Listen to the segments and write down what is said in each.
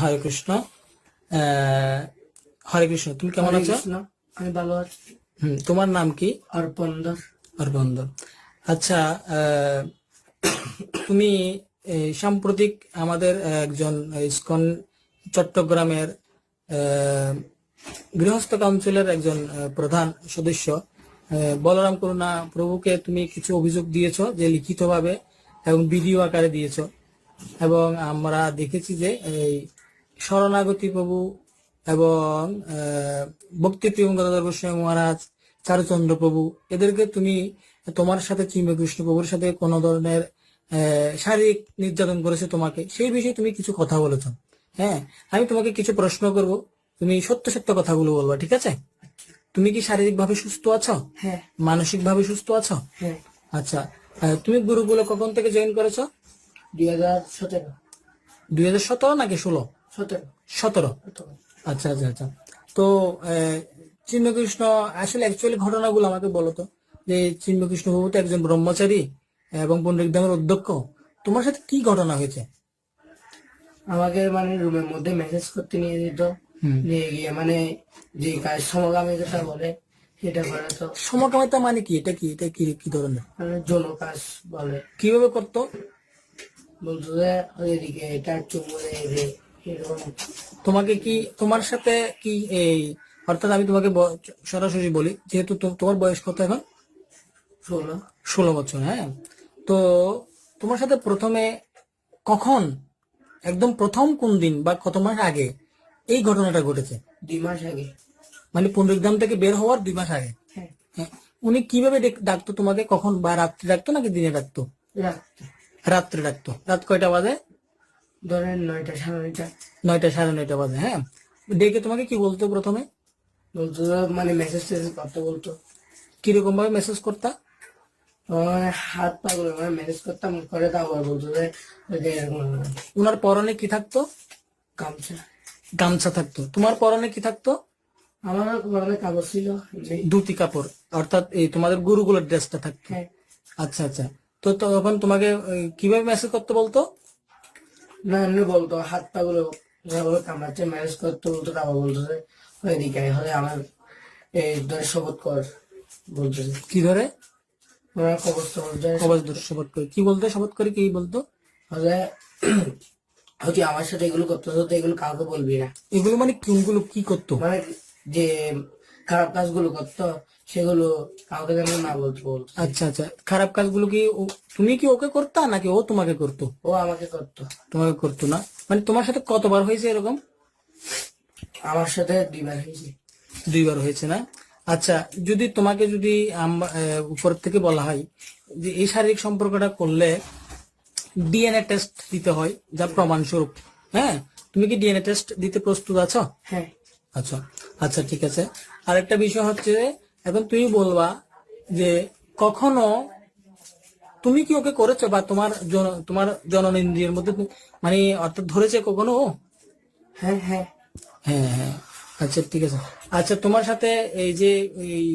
হরে কৃষ্ণ। হরে কৃষ্ণ তুমি কেমন আছো? আমি ভালো আছি। হুম, তোমার নাম কি? অর্পণ দাস অরবন্দ আচ্ছা তুমি সাম্প্রতিক আমাদের একজন ইসকন চট্টগ্রামের গৃহস্থ কাউন্সিলের একজন প্রধান সদস্য। বলরাম করুণা প্রভুকে তুমি কিছু অভিযোগ দিয়েছ যে লিখিতভাবে এবং ভিডিও আকারে দিয়েছ। এবং আমরা দেখেছি যে এই শরণাগতি প্রভু এবং আহ, ভক্তি প্রিয় গদাধর গোস্বামী মহারাজ চারুচন্দ্র প্রভু এদেরকে তুমি তোমার সাথে চিন্ময় কৃষ্ণ প্রভুর সাথে কোন ধরনের শারীরিক নির্যাতন করেছে তোমাকে সেই বিষয়ে তুমি কিছু কথা বলেছ। হ্যাঁ আমি তোমাকে কিছু প্রশ্ন করব। তুমি সত্য সত্য কথাগুলো বলবা ঠিক আছে? তুমি কি শারীরিক ভাবে সুস্থ আছো? হ্যাঁ। মানসিক ভাবে সুস্থ আছো? হ্যাঁ। আচ্ছা তুমি গুরুগুলো কখন থেকে জয়েন করেছ? দুই হাজার সতেরো। দুই হাজার সতেরো নাকি ষোলো? সতেরো। সতেরো। আচ্ছা আচ্ছা আচ্ছা। তো চিন্মকৃষ্ণ আসলে অ্যাকচুয়ালি ঘটনাগুলো আমাকে বলো তো যে চিন্মকৃষ্ণ বাবু তো একজন ব্রহ্মচারী এবং পণ্ডিত ধামের অধ্যক্ষ তোমার সাথে কি ঘটনা হয়েছে? আমাকে মানে রুমের মধ্যে মেসেজ করতে নিয়ে যেত। নিয়ে গিয়ে মানে যে কাজ সমগামিতা বলে সেটা করে তো। সমকামিতা মানে কি? এটা কি? এটা কি কি ধরনের? মানে যৌন কাজ বলে। কীভাবে করতো? বলতো যে এদিকে এটা চুমুরে যে তোমাকে কি তোমার সাথে কি এই অর্থাৎ আমি তোমাকে সরাসরি বলি যেহেতু তোমার বয়স কত এখন? ষোলো। ষোলো বছর হ্যাঁ? তো তোমার সাথে প্রথমে কখন একদম প্রথম কোন দিন বা কত মাস আগে এই ঘটনাটা ঘটেছে? দুই মাস আগে। মানে পুনরুদ্ধাম থেকে বের হওয়ার দুই মাস আগে? হ্যাঁ। হ্যাঁ। উনি কীভাবে ডাকতো তোমাকে? কখন? বা রাত্রে ডাকতো নাকি দিনে ডাকতো? রাত্রে। রাত্রে ডাকতো। রাত কয়টা বাজে? ধরেন নয়টা সাড়ে নয়টা। নয়টা সাড়ে নয়টা বাজে হ্যাঁ? ডেকে তোমাকে কি বলতো প্রথমে? বলতো মানে মেসেজ টেসেজ করতে বলতো। কীরকম ভাবে মেসেজ করতা? হাত পা গুলো মানে ম্যানেজ করতাম করে তারপর বলতো যে এরকম পরনে কি থাকতো? গামছা। গামছা থাকতো। তোমার পরনে কি থাকতো? আমার মানে কাগজ ছিল ধুতি কাপড় অর্থাৎ এই তোমাদের গুরুগুলোর ড্রেসটা থাকতো। হ্যাঁ। আচ্ছা আচ্ছা। তো তখন তোমাকে কীভাবে মেসেজ করতে বলতো? না এমনি বলতো হাত পা গুলো যেভাবে কামড়াচ্ছে ম্যানেজ করতে বলতো তারপর বলতো যে ওইদিকে হলে আমার এই ধরে শপথ কর বলতো কি ধরে? ওরা কবচ টবচ ধরে শপথ করে। কি বলতো? শপথ করে কি বলতো? হলে হচ্ছে আমার সাথে এগুলো করতে হতো এগুলো কাউকে বলবি না। এগুলো মানে কোনগুলো কি করতো? মানে যে খারাপ কাজগুলো করতো সেগুলো কাউকে যেন না বলতে বলতো। আচ্ছা আচ্ছা। খারাপ কাজগুলো কি ও- তুমি কি ওকে করতা নাকি ও তোমাকে করতো? ও আমাকে করতো। তোমাকে করতো না? মানে তোমার সাথে কতবার হয়েছে এরকম? আমার সাথে দুইবার হয়েছে। দুইবার হয়েছে না? আচ্ছা যদি তোমাকে যদি আম- আহ, উপর থেকে বলা হয় যে এই শারীরিক সম্পর্কটা করলে ডিএনএ টেস্ট দিতে হয় যা প্রমাণস্বরূপ। হ্যাঁ? তুমি কি ডিএনএ টেস্ট দিতে প্রস্তুত আছো? হ্যাঁ। আচ্ছা। আচ্ছা ঠিক আছে। আরেকটা বিষয় হচ্ছে এখন তুমি বলবা যে কখনো তুমি কি ওকে করেছ বা তোমার তোমার জননেন্দ্রিয়ের মধ্যে মানে অর্থাৎ ধরেছে কখনো? হ্যাঁ হ্যাঁ। হ্যাঁ হ্যাঁ। আচ্ছা ঠিক আছে। আচ্ছা তোমার সাথে এই যে এই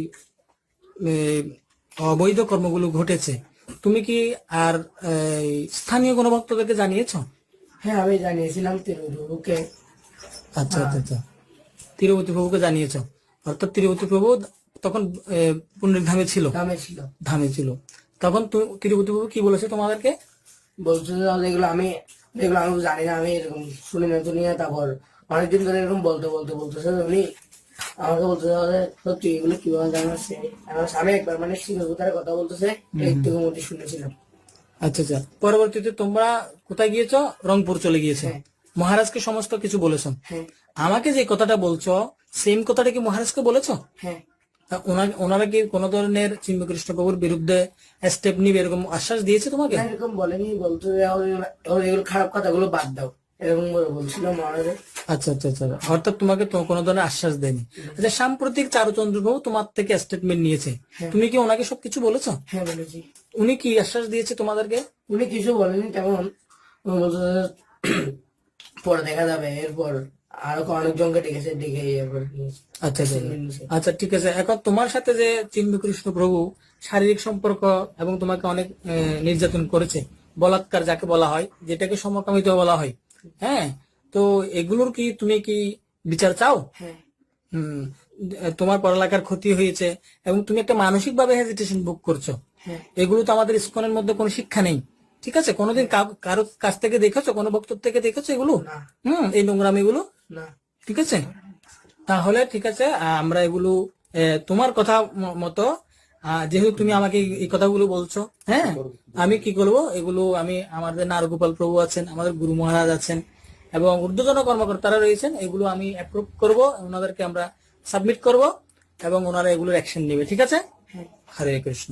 অবৈধ কর্মগুলো ঘটেছে তুমি কি আর এই, স্থানীয় কোনো ভক্তদেরকে জানিয়েছো? হ্যাঁ আমি জানিয়েছিলাম ওকে আচ্ছা আচ্ছা আচ্ছা। তিরুপতি প্রভুকে জানিয়েছো। অর্থাৎ তিরুপতি প্রভু তখন পুণ্যের ধামে ছিল। দামে ছিল। ধামে ছিল। তখন তু- তিরুপতি প্রভু কি বলেছে তোমাদেরকে? বলছে যে তাহলে এগুলো আমি এগুলো আমি জানি না আমি এরকম শুনি না শুনি না তারপর অনেকদিন ধরে এরকম বলতে বলতে বলতেছে উনি আমাকে বলতে তাহলে সত্যি এগুলো কীভাবে আমার স্বামী একবার মানে শিক্ষকতার কথা বলতেছে একটু মধ্যে শুনেছিলাম। আচ্ছা আচ্ছা। পরবর্তীতে তোমরা কোথায় গিয়েছো? রংপুর চলে গিয়েছো। হ্যাঁ। মহারাজকে সমস্ত কিছু বলেছ। হ্যাঁ। আমাকে যে কথাটা বলছো সেম কথাটা কি মহারাজকে বলেছ? হ্যাঁ। ওনারা কি কোন ধরনের চিন্মকৃষ্ণ প্রভুর বিরুদ্ধে স্টেপ নিবে এরকম আশ্বাস দিয়েছে তোমাকে? এরকম বলেনি বলতো এগুলো খারাপ কথাগুলো বাদ দাও। এরকম করে বলছিল মহারাজে। আচ্ছা আচ্ছা আচ্ছা। অর্থাৎ তোমাকে কোনো ধরনের আশ্বাস দেয়নি। আচ্ছা সাম্প্রতিক চারুচন্দ্র বাবু তোমার থেকে স্টেটমেন্ট নিয়েছে। তুমি কি ওনাকে সবকিছু বলেছ? হ্যাঁ বলেছি। উনি কি আশ্বাস দিয়েছে তোমাদেরকে? উনি কিছু বলেনি তেমন। বলতো পরে দেখা যাবে এরপর আরও অনেকজনকে ডেকেছে ডেকে এরপর আচ্ছা আচ্ছা। আচ্ছা। ঠিক আছে। এখন তোমার সাথে যে চিন্মকৃষ্ণ প্রভু শারীরিক সম্পর্ক এবং তোমাকে অনেক নির্যাতন করেছে বলাৎকার যাকে বলা হয় যেটাকে সমকামিত বলা হয় হ্যাঁ? তো এগুলোর কি তুমি কি বিচার চাও? হ্যাঁ। হুম তোমার পড়ালেখার ক্ষতি হয়েছে এবং তুমি একটা মানসিক ভাবে হেজিটেশন বুক করছ। হ্যাঁ। এগুলো তো আমাদের স্কুলের মধ্যে কোনো শিক্ষা নেই। ঠিক আছে? কোনোদিন কাউ- কারও কাছ থেকে দেখেছ? কোনো বক্তব্য থেকে দেখেছ এগুলো? হুম এই নোংরামিগুলো? না। ঠিক আছে? তাহলে ঠিক আছে আমরা এগুলো তোমার কথা মতো যেহেতু তুমি আমাকে এই- এই কথাগুলো বলছো হ্যাঁ? আমি কি করব? এগুলো আমি আমাদের নারগোপাল প্রভু আছেন আমাদের গুরু মহারাজ আছেন এবং ঊর্ধ্বতন কর্মকর্তারা রয়েছেন এগুলো আমি অ্যাপ্রুভ করব ওনাদেরকে আমরা সাবমিট করব এবং ওনারা এগুলোর অ্যাকশন নেবে ঠিক আছে? হ্যাঁ। হরে কৃষ্ণ।